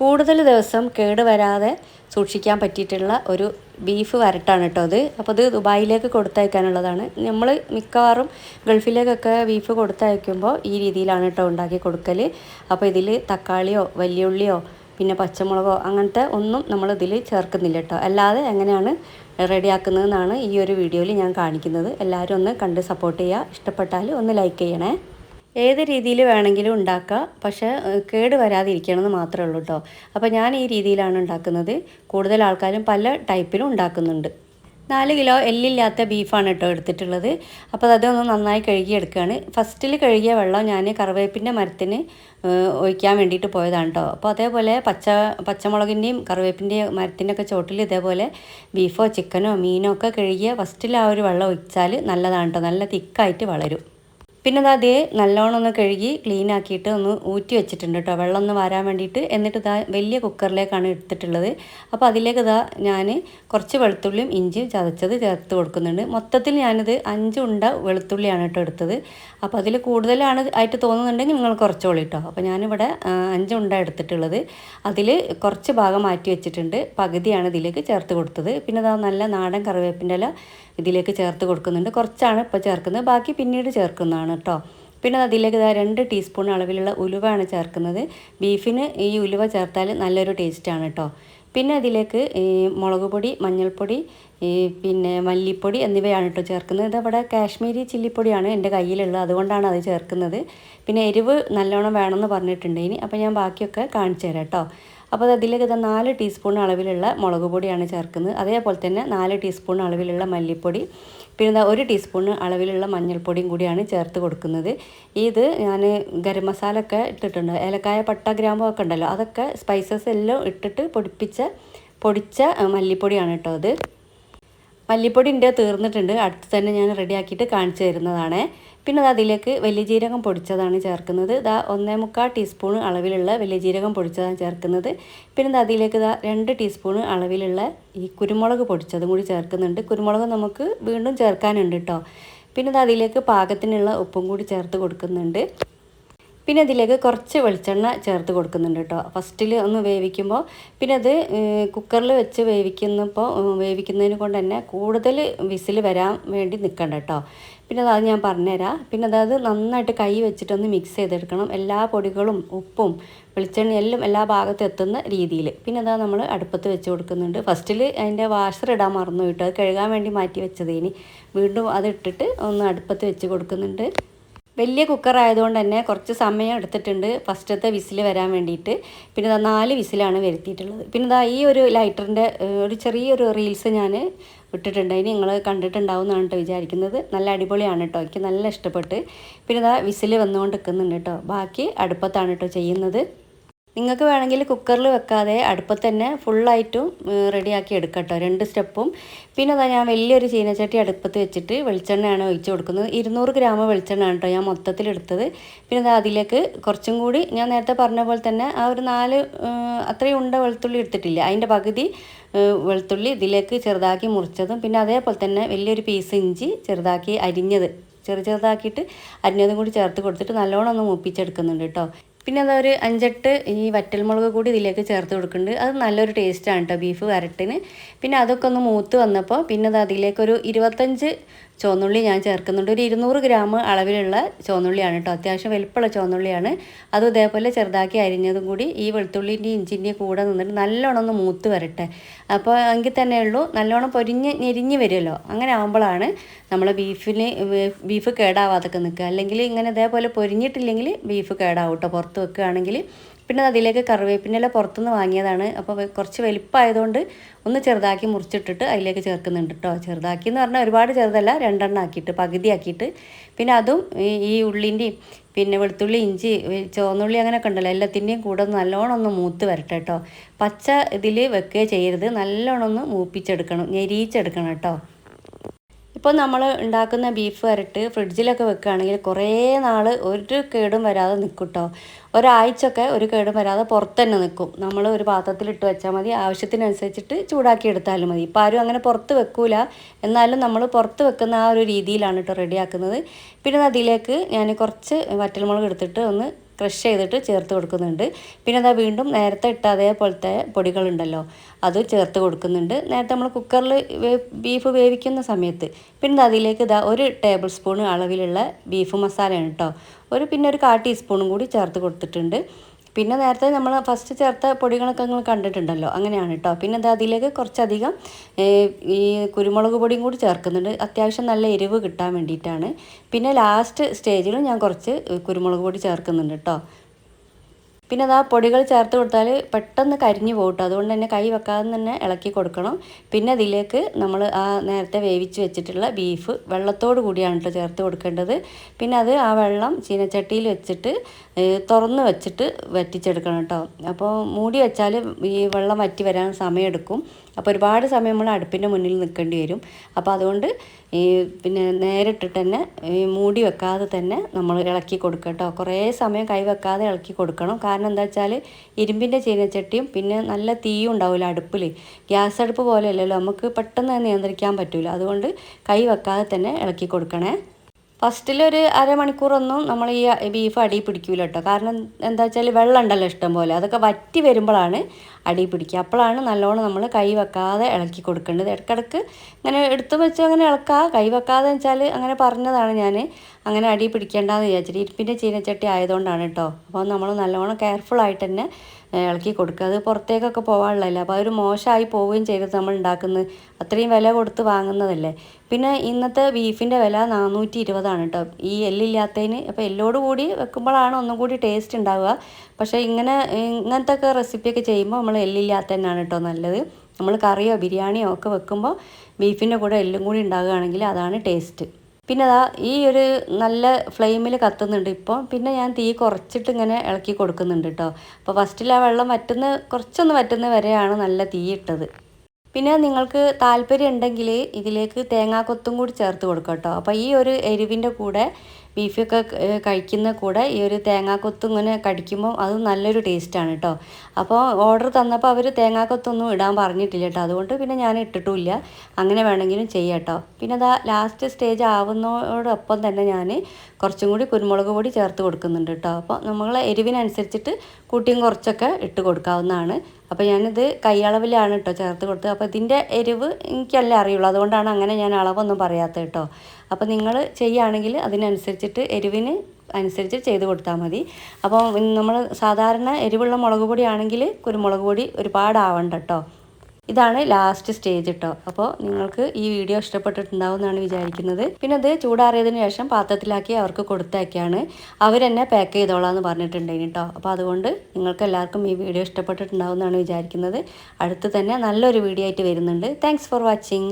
കൂടുതൽ ദിവസം കേട് വരാതെ സൂക്ഷിക്കാൻ പറ്റിയിട്ടുള്ള ഒരു ബീഫ് വരട്ടാണ് കേട്ടോ അത്. അപ്പോൾ അത് ദുബായിലേക്ക് കൊടുത്തയക്കാനുള്ളതാണ്. നമ്മൾ മിക്കവാറും ഗൾഫിലേക്കൊക്കെ ബീഫ് കൊടുത്തയക്കുമ്പോൾ ഈ രീതിയിലാണ് കേട്ടോ ഉണ്ടാക്കി കൊടുക്കൽ അപ്പോൾ ഇതിൽ തക്കാളിയോ വലിയുള്ളിയോ പിന്നെ പച്ചമുളകോ അങ്ങനത്തെ ഒന്നും നമ്മൾ ഇതിൽ ചേർക്കുന്നില്ല കേട്ടോ. അല്ലാതെ എങ്ങനെയാണ് റെഡിയാക്കുന്നതെന്നാണ് ഈ ഒരു വീഡിയോയിൽ ഞാൻ കാണിക്കുന്നത്. എല്ലാവരും ഒന്ന് കണ്ട് സപ്പോർട്ട് ചെയ്യുക. ഇഷ്ടപ്പെട്ടാൽ ഒന്ന് ലൈക്ക് ചെയ്യണേ. ഏത് രീതിയിൽ വേണമെങ്കിലും ഉണ്ടാക്കാം. പക്ഷേ കേട് വരാതിരിക്കണമെന്ന് മാത്രമേ ഉള്ളൂ കേട്ടോ അപ്പോൾ ഞാൻ ഈ രീതിയിലാണ് ഉണ്ടാക്കുന്നത്. കൂടുതൽ ആൾക്കാരും പല ടൈപ്പിലും ഉണ്ടാക്കുന്നുണ്ട്. നാല് കിലോ എല്ലില്ലാത്ത ബീഫാണ് കേട്ടോ എടുത്തിട്ടുള്ളത്. അപ്പോൾ അതൊന്ന് നന്നായി കഴുകിയെടുക്കുകയാണ്. ഫസ്റ്റിൽ കഴുകിയ വെള്ളം ഞാൻ കറിവേപ്പിന്റെ മരത്തിന് ഒഴിക്കാൻ വേണ്ടിയിട്ട് പോയതാണ് കേട്ടോ അപ്പോൾ അതേപോലെ പച്ച പച്ചമുളകിന്റെയും കറിവേപ്പിന്റെയും മരത്തിന്റെ ഒക്കെ ചോട്ടിൽ ഇതേപോലെ ബീഫോ ചിക്കനോ മീനോ ഒക്കെ കഴുകിയ ഫസ്റ്റിൽ ആ ഒരു വെള്ളം ഒഴിച്ചാൽ നല്ലതാണ് കേട്ടോ നല്ല തിക്കായിട്ട് വളരും. പിന്നെ അത് അതേ നല്ലോണം ഒന്ന് കഴുകി ക്ലീൻ ആക്കിയിട്ട് ഒന്ന് ഊറ്റി വെച്ചിട്ടുണ്ട് കേട്ടോ വെള്ളം ഒന്ന് വരാൻ വേണ്ടിയിട്ട് എന്നിട്ട് ഇതാ വലിയ കുക്കറിലേക്കാണ് എടുത്തിട്ടുള്ളത്. അപ്പോൾ അതിലേക്ക് ഇതാ ഞാൻ കുറച്ച് വെളുത്തുള്ളിയും ഇഞ്ചിയും ചതച്ചത് ചേർത്ത് കൊടുക്കുന്നുണ്ട്. മൊത്തത്തിൽ ഞാനിത് അഞ്ച് ഉണ്ട വെളുത്തുള്ളിയാണ് കേട്ടോ എടുത്തത്. അപ്പോൾ അതിൽ കൂടുതലാണ് ആയിട്ട് തോന്നുന്നുണ്ടെങ്കിൽ നിങ്ങൾ കുറച്ചോളി കേട്ടോ അപ്പോൾ ഞാനിവിടെ അഞ്ച് ഉണ്ട എടുത്തിട്ടുള്ളത്. അതിൽ കുറച്ച് ഭാഗം മാറ്റി വെച്ചിട്ടുണ്ട്. പകുതിയാണ് ഇതിലേക്ക് ചേർത്ത് കൊടുത്തത്. പിന്നെ ഇതാ നല്ല നാടൻ കറിവേപ്പിന്റെ ഇല ഇതിലേക്ക് ചേർത്ത് കൊടുക്കുന്നുണ്ട്. കുറച്ചാണ് ഇപ്പോൾ ചേർക്കുന്നത്. ബാക്കി പിന്നീട് ചേർക്കുന്നതാണ് കേട്ടോ. പിന്നെ അതിലേക്ക് ഇതാ രണ്ട് ടീസ്പൂൺ അളവിലുള്ള ഉലുവയാണ് ചേർക്കുന്നത്. ബീഫിന് ഈ ഉലുവ ചേർത്താൽ നല്ലൊരു ടേസ്റ്റാണ് കേട്ടോ. പിന്നെ അതിലേക്ക് മുളക് പൊടി മഞ്ഞൾപ്പൊടി പിന്നെ മല്ലിപ്പൊടി എന്നിവയാണ് കേട്ടോ ചേർക്കുന്നത്. ഇതവിടെ കാശ്മീരി ചില്ലിപ്പൊടിയാണ് എന്റെ കയ്യിലുള്ളത്. അതുകൊണ്ടാണ് അത് ചേർക്കുന്നത്. പിന്നെ എരിവ് നല്ലോണം വേണമെന്ന് പറഞ്ഞിട്ടുണ്ട് ഇനി. അപ്പോൾ ഞാൻ ബാക്കിയൊക്കെ കാണിച്ചു തരാം കേട്ടോ. അപ്പോൾ അതിലേക്ക് ഇതാ നാല് ടീസ്പൂൺ അളവിലുള്ള മുളക് പൊടിയാണ് ചേർക്കുന്നത്. അതേപോലെ തന്നെ നാല് ടീസ്പൂൺ അളവിലുള്ള മല്ലിപ്പൊടി പിന്നെ ഒരു ടീസ്പൂൺ അളവിലുള്ള മഞ്ഞൾപ്പൊടിയും കൂടിയാണ് ചേർത്ത് കൊടുക്കുന്നത്. ഇത് ഞാൻ ഗരം മസാല ഒക്കെ ഇട്ടിട്ടുണ്ട്. ഏലക്കായ പട്ട ഗ്രാമ്പോ ഒക്കെ ഉണ്ടല്ലോ അതൊക്കെ സ്പൈസസ് എല്ലാം ഇട്ടിട്ട് പൊടിപ്പിച്ച പൊടിച്ച മല്ലിപ്പൊടിയാണ് കേട്ടോ അത്. മല്ലിപ്പൊടി ഉണ്ട് തീർന്നിട്ടുണ്ട്. അടുത്ത് തന്നെ ഞാൻ റെഡിയാക്കിയിട്ട് കാണിച്ചു തരുന്നതാണ്. പിന്നെ അത് അതിലേക്ക് വലിയ ജീരകം പൊടിച്ചതാണ് ചേർക്കുന്നത്. ഇതാ ഒന്നേ മുക്കാൽ ടീസ്പൂൺ അളവിലുള്ള വലിയ ജീരകം പൊടിച്ചതാണ് ചേർക്കുന്നത്. പിന്നെ ഇത് അതിലേക്ക് ഇതാ രണ്ട് ടീസ്പൂൺ അളവിലുള്ള ഈ കുരുമുളക് പൊടിച്ചതും കൂടി ചേർക്കുന്നുണ്ട്. കുരുമുളക് നമുക്ക് വീണ്ടും ചേർക്കാനുണ്ട് കേട്ടോ പിന്നെ ഇത് അതിലേക്ക് പാകത്തിനുള്ള ഉപ്പും കൂടി ചേർത്ത് കൊടുക്കുന്നുണ്ട്. പിന്നെ അതിലേക്ക് കുറച്ച് വെളിച്ചെണ്ണ ചേർത്ത് കൊടുക്കുന്നുണ്ട് കേട്ടോ. ഫസ്റ്റിൽ ഒന്ന് വേവിക്കുമ്പോൾ പിന്നെ അത് കുക്കറിൽ വെച്ച് വേവിക്കുന്നപ്പോൾ വേവിക്കുന്നതിന് കൊണ്ട് തന്നെ കൂടുതൽ വിസിൽ വരാൻ വേണ്ടി നിൽക്കണ്ട കേട്ടോ. പിന്നെ അത് ഞാൻ പറഞ്ഞുതരാം. പിന്നെ അതായത് നന്നായിട്ട് കൈ വെച്ചിട്ടൊന്ന് മിക്സ് ചെയ്തെടുക്കണം. എല്ലാ പൊടികളും ഉപ്പും വെളിച്ചെണ്ണ എല്ലാം എല്ലാ ഭാഗത്തും എത്തുന്ന രീതിയിൽ പിന്നെ അതാ നമ്മൾ അടുപ്പത്ത് വെച്ച് കൊടുക്കുന്നുണ്ട്. ഫസ്റ്റിൽ അതിന്റെ വാഷർ ഇടാൻ മറന്നു കിട്ടും. അത് കഴുകാൻ വേണ്ടി മാറ്റി വെച്ചത് ഇനി വീണ്ടും അത് ഇട്ടിട്ട് ഒന്ന് അടുപ്പത്ത് വെച്ച് കൊടുക്കുന്നുണ്ട്. വലിയ കുക്കർ ആയതുകൊണ്ട് തന്നെ കുറച്ച് സമയം എടുത്തിട്ടുണ്ട് ഫസ്റ്റത്തെ വിസിൽ വരാൻ വേണ്ടിയിട്ട്. പിന്നെ ഇതാ നാല് വിസിലാണ് വരുത്തിയിട്ടുള്ളത്. പിന്നെ ഇതാ ഈ ഒരു ലൈറ്ററിന്റെ ഒരു ചെറിയൊരു റീൽസ് ഞാൻ ഇട്ടിട്ടുണ്ട്. ഇനി നിങ്ങൾ കണ്ടിട്ടുണ്ടാവും എന്നാണ് കേട്ടോ വിചാരിക്കുന്നത്. നല്ല അടിപൊളിയാണ് കേട്ടോ. എനിക്ക് നല്ല ഇഷ്ടപ്പെട്ട്. പിന്നെ ഇതാ വിസിൽ വന്നുകൊണ്ട് നിൽക്കുന്നുണ്ട് കേട്ടോ. ബാക്കി അടുപ്പത്താണ് കേട്ടോ ചെയ്യുന്നത്. നിങ്ങൾക്ക് വേണമെങ്കിൽ കുക്കറിൽ വെക്കാതെ അടുപ്പത്ത് തന്നെ ഫുള്ളായിട്ടും റെഡിയാക്കി എടുക്കാം കേട്ടോ രണ്ട് സ്റ്റെപ്പും. പിന്നെ അതാ ഞാൻ വലിയൊരു ചീനച്ചട്ടി അടുപ്പത്ത് വെച്ചിട്ട് വെളിച്ചെണ്ണയാണ് ഒഴിച്ച് കൊടുക്കുന്നത്. ഇരുന്നൂറ് ഗ്രാം വെളിച്ചെണ്ണയാണ് കേട്ടോ ഞാൻ മൊത്തത്തിൽ എടുത്തത്. പിന്നെ അത് അതിലേക്ക് കുറച്ചും കൂടി ഞാൻ നേരത്തെ പറഞ്ഞ പോലെ തന്നെ ആ ഒരു നാല് അത്രയും ഉണ്ട വെളുത്തുള്ളി എടുത്തിട്ടില്ല. അതിന്റെ പകുതി വെളുത്തുള്ളി ഇതിലേക്ക് ചെറുതാക്കി മുറിച്ചതും പിന്നെ അതേപോലെ തന്നെ വലിയൊരു പീസ് ഇഞ്ചി ചെറുതാക്കി അരിഞ്ഞത്. ചെറു ചെറുതാക്കിയിട്ട് അരിഞ്ഞതും കൂടി ചേർത്ത് കൊടുത്തിട്ട് നല്ലോണം ഒന്ന് മൂപ്പിച്ചെടുക്കുന്നുണ്ട് കേട്ടോ. പിന്നെ അതാ ഒരു അഞ്ചെട്ട് ഈ വറ്റൽമുളക് കൂടി ഇതിലേക്ക് ചേർത്ത് കൊടുക്കുന്നുണ്ട്. അത് നല്ലൊരു ടേസ്റ്റാണ് കേട്ടോ ബീഫ് വരട്ടിന്. പിന്നെ അതൊക്കെ ഒന്ന് മൂത്ത് വന്നപ്പോൾ പിന്നെ അത് അതിലേക്കൊരു ഇരുപത്തഞ്ച് ചുവന്നുള്ളി ഞാൻ ചേർക്കുന്നുണ്ട്. ഒരു ഇരുന്നൂറ് ഗ്രാം അളവിലുള്ള ചുവന്നുള്ളിയാണ് കേട്ടോ. അത്യാവശ്യം വലുപ്പമുള്ള ചുവന്നുള്ളിയാണ്. അതും ഇതേപോലെ ചെറുതാക്കി അരിഞ്ഞതും കൂടി ഈ വെളുത്തുള്ളിന്റെയും ഇഞ്ചിന്റെയും കൂടെ നിന്നിട്ട് നല്ലോണം ഒന്ന് മൂത്ത് വരട്ടെ. അപ്പോൾ എങ്കിൽ തന്നെ ഉള്ളൂ നല്ലോണം പൊരിഞ്ഞ് ഞെരിഞ്ഞ് വരുമല്ലോ. അങ്ങനെ ആകുമ്പോഴാണ് നമ്മൾ ബീഫിന് ബീഫ് കേടാവാതൊക്കെ നിൽക്കുക. അല്ലെങ്കിൽ ഇങ്ങനെ ഇതേപോലെ പൊരിഞ്ഞിട്ടില്ലെങ്കിൽ ബീഫ് കേടാവും കേട്ടോ. പുറത്ത് വെക്കുകയാണെങ്കിൽ പിന്നെ അതിലേക്ക് കറിവേപ്പിന്റെ പുറത്തുനിന്ന് വാങ്ങിയതാണ്. അപ്പോൾ കുറച്ച് വലിപ്പമായതുകൊണ്ട് ഒന്ന് ചെറുതാക്കി മുറിച്ചിട്ടിട്ട് അതിലേക്ക് ചേർക്കുന്നുണ്ട് കേട്ടോ ചെറുതാക്കി എന്ന് പറഞ്ഞാൽ ഒരുപാട് ചെറുതല്ല രണ്ടെണ്ണം ആക്കിയിട്ട് പകുതി ആക്കിയിട്ട്. പിന്നെ അതും ഈ ഉള്ളിന്റെയും പിന്നെ വെളുത്തുള്ളി ഇഞ്ചി ചുവന്നുള്ളി അങ്ങനെയൊക്കെ ഉണ്ടല്ലോ എല്ലാത്തിന്റെയും കൂടെ നല്ലോണം ഒന്ന് മൂത്ത് വരട്ടെ കേട്ടോ പച്ച ഇതിൽ വെക്കുകയോ ചെയ്യരുത്. നല്ലോണം ഒന്ന് മൂപ്പിച്ചെടുക്കണം ഞെരിയിച്ചെടുക്കണം കേട്ടോ ഇപ്പോൾ നമ്മൾ ഉണ്ടാക്കുന്ന ബീഫ് വരട്ട് ഫ്രിഡ്ജിലൊക്കെ വെക്കുകയാണെങ്കിൽ കുറേ നാൾ ഒരു കേടും വരാതെ നിൽക്കും കേട്ടോ ഒരാഴ്ചയൊക്കെ ഒരു കേടും വരാതെ പുറത്ത് തന്നെ നിൽക്കും. നമ്മൾ ഒരു പാത്രത്തിലിട്ട് വെച്ചാൽ മതി. ആവശ്യത്തിനനുസരിച്ചിട്ട് ചൂടാക്കി എടുത്താലും മതി. ഇപ്പോൾ ആരും അങ്ങനെ പുറത്ത് വെക്കൂല. എന്നാലും നമ്മൾ പുറത്ത് വെക്കുന്ന ആ ഒരു രീതിയിലാണ് കേട്ടോ റെഡിയാക്കുന്നത്. പിന്നെ അതിലേക്ക് ഞാൻ കുറച്ച് വറ്റൽമുളക് എടുത്തിട്ട് ഒന്ന് ക്രഷ് ചെയ്തിട്ട് ചേർത്ത് കൊടുക്കുന്നുണ്ട്. പിന്നെ അതാ വീണ്ടും നേരത്തെ ഇട്ട അതേപോലത്തെ പൊടികളുണ്ടല്ലോ അത് ചേർത്ത് കൊടുക്കുന്നുണ്ട്. നേരത്തെ നമ്മൾ കുക്കറിൽ ബീഫ് വേവിക്കുന്ന സമയത്ത് പിന്നെ അതിലേക്ക് ഇതാ ഒരു ടേബിൾ സ്പൂൺ അളവിലുള്ള ബീഫ് മസാലയാണ് കേട്ടോ ഒരു പിന്നെ ഒരു കാ ടീസ്പൂണും കൂടി ചേർത്ത് കൊടുത്തിട്ടുണ്ട്. പിന്നെ നേരത്തെ നമ്മൾ ഫസ്റ്റ് ചേർത്ത പൊടികളൊക്കെ നിങ്ങൾ കണ്ടിട്ടുണ്ടല്ലോ അങ്ങനെയാണ് കേട്ടോ പിന്നെ അത് അതിലേക്ക് കുറച്ചധികം ഈ കുരുമുളക് പൊടിയും കൂടി ചേർക്കുന്നുണ്ട്. അത്യാവശ്യം നല്ല എരിവ് കിട്ടാൻ വേണ്ടിയിട്ടാണ്. പിന്നെ ലാസ്റ്റ് സ്റ്റേജിൽ ഞാൻ കുറച്ച് കുരുമുളക് പൊടി ചേർക്കുന്നുണ്ട് കേട്ടോ പിന്നെ അത് ആ പൊടികൾ ചേർത്ത് കൊടുത്താൽ പെട്ടെന്ന് കരിഞ്ഞു പോകട്ടോ അതുകൊണ്ട് തന്നെ കൈ വെക്കാതെ തന്നെ ഇളക്കി കൊടുക്കണം. പിന്നെ അതിലേക്ക് നമ്മൾ ആ നേരത്തെ വേവിച്ച് വെച്ചിട്ടുള്ള ബീഫ് വെള്ളത്തോട് കൂടിയാണ് കേട്ടോ ചേർത്ത് കൊടുക്കേണ്ടത്. പിന്നെ അത് ആ വെള്ളം ചീനച്ചട്ടിയിൽ വെച്ചിട്ട് തുറന്ന് വെച്ചിട്ട് വറ്റിച്ചെടുക്കണം കേട്ടോ അപ്പോൾ മൂടി വെച്ചാൽ ഈ വെള്ളം വറ്റി വരാൻ സമയമെടുക്കും. അപ്പോൾ ഒരുപാട് സമയം നമ്മൾ അടുപ്പിന്റെ മുന്നിൽ നിൽക്കേണ്ടി വരും. അപ്പോൾ അതുകൊണ്ട് ഈ പിന്നെ നേരിട്ടിട്ട് തന്നെ മൂടി വെക്കാതെ തന്നെ നമ്മൾ ഇളക്കി കൊടുക്കുക കേട്ടോ. കുറേ സമയം കൈ വെക്കാതെ ഇളക്കി കൊടുക്കണം. കാരണം എന്താ വെച്ചാൽ ഇരുമ്പിന്റെ ചീനച്ചട്ടിയും പിന്നെ നല്ല തീയും ഉണ്ടാവില്ല അടുപ്പിൽ. ഗ്യാസ് അടുപ്പ് പോലെയല്ലല്ലോ നമുക്ക് പെട്ടെന്ന് നിയന്ത്രിക്കാൻ പറ്റില്ല അതുകൊണ്ട് കൈ വെക്കാതെ തന്നെ ഇളക്കി കൊടുക്കണേ. ഫസ്റ്റിലൊരു അരമണിക്കൂറൊന്നും നമ്മൾ ഈ ബീഫ് അടി പിടിക്കൂല കേട്ടോ. കാരണം എന്താ വെച്ചാൽ വെള്ളം ഉണ്ടല്ലോ ഇഷ്ടം പോലെ. അതൊക്കെ വറ്റി വരുമ്പോഴാണ് അടി പിടിക്കുക. അപ്പോഴാണ് നല്ലോണം നമ്മൾ കൈ വെക്കാതെ ഇളക്കി കൊടുക്കേണ്ടത്. ഇടക്കിടക്ക് ഇങ്ങനെ എടുത്തു വെച്ച് അങ്ങനെ ഇളക്കുക കൈ വെക്കാതെ വെച്ചാൽ അങ്ങനെ പറഞ്ഞതാണ് ഞാൻ അങ്ങനെ അടി പിടിക്കേണ്ടതെന്ന് വിചാരിച്ചിട്ട് ഇരിപ്പിന്റെ ചീനച്ചട്ടി ആയതുകൊണ്ടാണ് കേട്ടോ. അപ്പോൾ നമ്മൾ നല്ലോണം കെയർഫുൾ ആയിട്ട് തന്നെ ഇളക്കി കൊടുക്കുക. അത് പുറത്തേക്കൊക്കെ പോകാനുള്ളതല്ലേ അപ്പോൾ അതൊരു മോശമായി പോവുകയും ചെയ്തത് നമ്മൾ ഉണ്ടാക്കുന്നത് അത്രയും വില കൊടുത്ത് വാങ്ങുന്നതല്ലേ? പിന്നെ ഇന്നത്തെ ബീഫിന്റെ വില നാനൂറ്റി ഇരുപതാണ് കേട്ടോ. ഈ എല്ലില്ലാത്തതിന് അപ്പോൾ എല്ലോട് കൂടി വെക്കുമ്പോഴാണ് ഒന്നും കൂടി ടേസ്റ്റ് ഉണ്ടാവുക. പക്ഷേ ഇങ്ങനെ ഇങ്ങനത്തെ ഒക്കെ റെസിപ്പിയൊക്കെ ചെയ്യുമ്പോൾ നമ്മൾ എല്ലില്ലാത്ത തന്നെയാണ് കേട്ടോ നല്ലത്. നമ്മൾ കറിയോ ബിരിയാണിയോ ഒക്കെ വെക്കുമ്പോൾ ബീഫിന്റെ കൂടെ എല്ലും കൂടി ഉണ്ടാകുകയാണെങ്കിൽ അതാണ് ടേസ്റ്റ്. പിന്നെ അതാ ഈ ഒരു നല്ല ഫ്ലെയിമിൽ കത്തുന്നുണ്ട് ഇപ്പോൾ പിന്നെ ഞാൻ തീ കുറച്ചിട്ട് ഇങ്ങനെ ഇളക്കി കൊടുക്കുന്നുണ്ട് കേട്ടോ അപ്പോൾ ഫസ്റ്റിൽ ആ വെള്ളം വറ്റുന്ന കുറച്ചൊന്ന് വറ്റുന്ന വരെയാണ് നല്ല തീ ഇട്ടത്. പിന്നെ നിങ്ങൾക്ക് താല്പര്യം ഉണ്ടെങ്കിൽ ഇതിലേക്ക് തേങ്ങാക്കൊത്തും കൂടി ചേർത്ത് കൊടുക്കാം കേട്ടോ അപ്പോൾ ഈ ഒരു എരിവിന്റെ കൂടെ ബീഫൊക്കെ കഴിക്കുന്ന കൂടെ ഈ ഒരു തേങ്ങാക്കൊത്തും ഇങ്ങനെ കടിക്കുമ്പോൾ അത് നല്ലൊരു ടേസ്റ്റാണ് കേട്ടോ അപ്പോൾ ഓർഡർ തന്നപ്പോൾ അവർ തേങ്ങാക്കൊത്തൊന്നും ഇടാൻ പറഞ്ഞിട്ടില്ല കേട്ടോ അതുകൊണ്ട് പിന്നെ ഞാൻ ഇട്ടിട്ടുമില്ല അങ്ങനെ വേണമെങ്കിലും ചെയ്യാം കേട്ടോ പിന്നെ അതാ ലാസ്റ്റ് സ്റ്റേജ് ആവുന്നതോടൊപ്പം തന്നെ ഞാൻ കുറച്ചും കൂടി കുരുമുളക് പൊടി ചേർത്ത് കൊടുക്കുന്നുണ്ട് കേട്ടോ അപ്പോൾ നമ്മൾ എരിവിനനുസരിച്ചിട്ട് കൂട്ടിയും കുറച്ചൊക്കെ ഇട്ട് കൊടുക്കാവുന്നതാണ്. അപ്പോൾ ഞാനിത് കൈയളവിലാണ് കേട്ടോ ചേർത്ത് കൊടുത്തത്. അപ്പോൾ ഇതിന്റെ എരിവ് എനിക്കല്ല അറിയുള്ളൂ. അതുകൊണ്ടാണ് അങ്ങനെ ഞാൻ അളവൊന്നും പറയാത്തത് കേട്ടോ അപ്പോൾ നിങ്ങൾ ചെയ്യുകയാണെങ്കിൽ അതിനനുസരിച്ചിട്ട് എരിവിന് അനുസരിച്ച് ചെയ്ത് കൊടുത്താൽ മതി. അപ്പോൾ നമ്മൾ സാധാരണ എരിവുള്ള മുളക് പൊടിയാണെങ്കിൽ കുരുമുളക് പൊടി ഒരുപാട് ആവണ്ട കേട്ടോ ഇതാണ് ലാസ്റ്റ് സ്റ്റേജ് കേട്ടോ അപ്പോൾ നിങ്ങൾക്ക് ഈ വീഡിയോ ഇഷ്ടപ്പെട്ടിട്ടുണ്ടാവും എന്നാണ് വിചാരിക്കുന്നത്. പിന്നെ അത് ചൂടാറിയതിന് ശേഷം പാത്രത്തിലാക്കി അവർക്ക് കൊടുത്തേക്കാണ് അവരെന്നെ പാക്ക് ചെയ്തോളാന്ന് പറഞ്ഞിട്ടുണ്ടായിന് കേട്ടോ അപ്പോൾ അതുകൊണ്ട് നിങ്ങൾക്ക് എല്ലാവർക്കും ഈ വീഡിയോ ഇഷ്ടപ്പെട്ടിട്ടുണ്ടാവും എന്നാണ് വിചാരിക്കുന്നത്. അടുത്ത് തന്നെ നല്ലൊരു വീഡിയോ ആയിട്ട് വരുന്നുണ്ട്. Thanks for watching